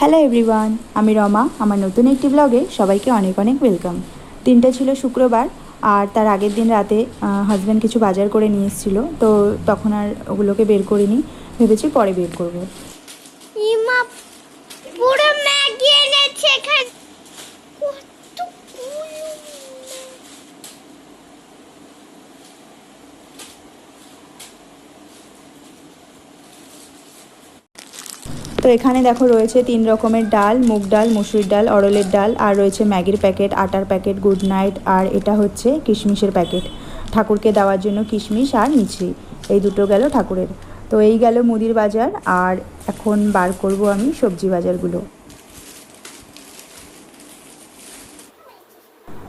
Hello everyone আমি রমা। আমার নতুন একটি ব্লগে সবাইকে অনেক অনেক ওয়েলকাম দিনটা ছিল শুক্রবার, আর তার আগের দিন রাতে হাজব্যান্ড কিছু বাজার করে নিয়ে এসেছিল, তো তখন আর ওগুলোকে বের করিনি। ভেবেছি পরে বের করব ইমা পুরো ম্যাগি এনেছে এখানে কতগুলো তো এখানে দেখো রয়েছে তিন রকমের ডাল, মুগ ডাল, মুসুর ডাল, অরলের ডাল, আর রয়েছে ম্যাগির প্যাকেট, আটার প্যাকেট, গুড নাইট, আর এটা হচ্ছে কিশমিশের প্যাকেট। ঠাকুরকে দেওয়ার জন্য কিশমিশ আর মিছরি। এই দুটো গেল ঠাকুরের। তো এই গেল মুদির বাজার, আর এখন বার করব আমি সবজি বাজারগুলো।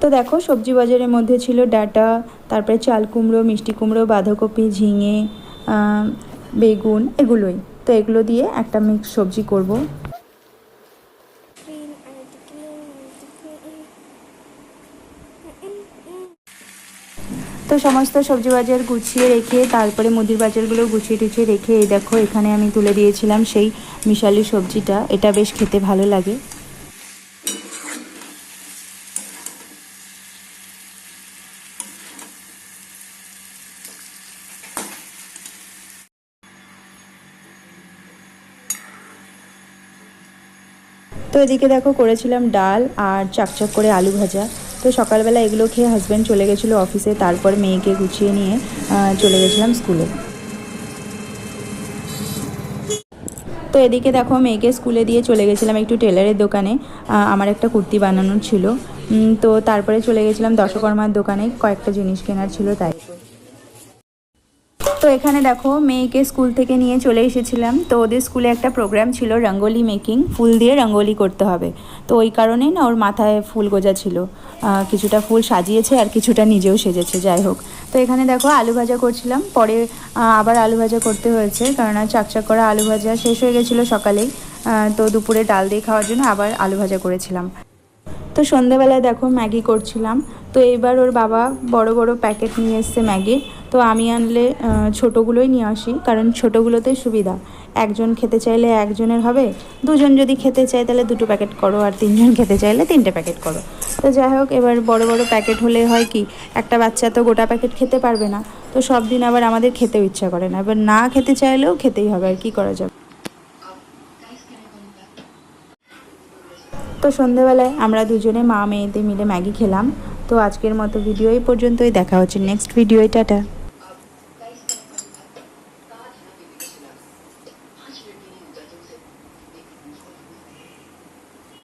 তো দেখো সবজি বাজারের মধ্যে ছিল ডাটা, তারপরে চাল কুমড়ো, মিষ্টি কুমড়ো, বাঁধাকপি, ঝিঙে বেগুন, এগুলোই। তো এগুলো দিয়ে একটা মিক্স সবজি করব। তো সমস্ত সবজি বাজার গুছিয়ে রেখে তারপরে মুদির বাজারগুলো গুছিয়ে টুছিয়ে রেখে, এই দেখো এখানে আমি তুলে দিয়েছিলাম সেই মিশালি সবজিটা। এটা বেশ খেতে ভালো লাগে। তো এদিকে দেখো করেছিলাম ডাল আর চাকচাক করে আলু ভাজা। তো সকালবেলা এগুলো খেয়ে হাজব্যান্ড চলে গেছিল অফিসে তারপর মেয়েকে গুছিয়ে নিয়ে চলে গেছিলাম স্কুলে তো এদিকে দেখো মেয়েকে স্কুলে দিয়ে চলে গেছিলাম একটু টেলারের দোকানে আমার একটা কুর্তি বানানোর ছিল। তো তারপরে চলে গেছিলাম দশকর্মার দোকানে, কয়েকটা জিনিস কেনার ছিল তাই। তো এখানে দেখো মেয়েকে স্কুল থেকে নিয়ে চলে এসেছিলাম। তো ওদের স্কুলে একটা প্রোগ্রাম ছিল রঙ্গোলি মেকিং ফুল দিয়ে রঙ্গোলি করতে হবে। তো ওই কারণেই না ওর মাথায় ফুল গোজা ছিল। কিছুটা ফুল সাজিয়েছে আর কিছুটা নিজেও সেজেছে, যাই হোক। তো এখানে দেখো আলু ভাজা করছিলাম। পরে আবার আলু ভাজা করতে হয়েছে কারণ চাকচাক করা আলু ভাজা শেষ হয়ে গেছিল সকালেই। তো দুপুরে ডাল দিয়ে খাওয়ার জন্য আবার আলু ভাজা করেছিলাম। তো সন্ধেবেলায় দেখো ম্যাগি করছিলাম। তো এবার ওর বাবা বড় বড় প্যাকেট নিয়ে এসছে ম্যাগির তো আমি আনলে ছোটোগুলোই নিয়ে আসি, কারণ ছোটোগুলোতে সুবিধা। একজন খেতে চাইলে একজনের হবে, দুজন যদি খেতে চায় তাহলে দুটো প্যাকেট করো আর তিনজন খেতে চাইলে তিনটে প্যাকেট করো। তো যাই হোক, এবার বড় বড় প্যাকেট হলে হয় কি, একটা বাচ্চা তো গোটা প্যাকেট খেতে পারবে না। তো সব দিন আবার আমাদের খেতেও ইচ্ছা করে না। এবার না খেতে চাইলেও খেতেই হবে আর কি করা যাবে। তো সন্ধেবেলায় আমরা দুজনে মা মেয়েদের মিলে ম্যাগি খেলাম। তো আজকের মতো ভিডিও এই পর্যন্তই। দেখা হচ্ছে নেক্সট ভিডিও টাটা।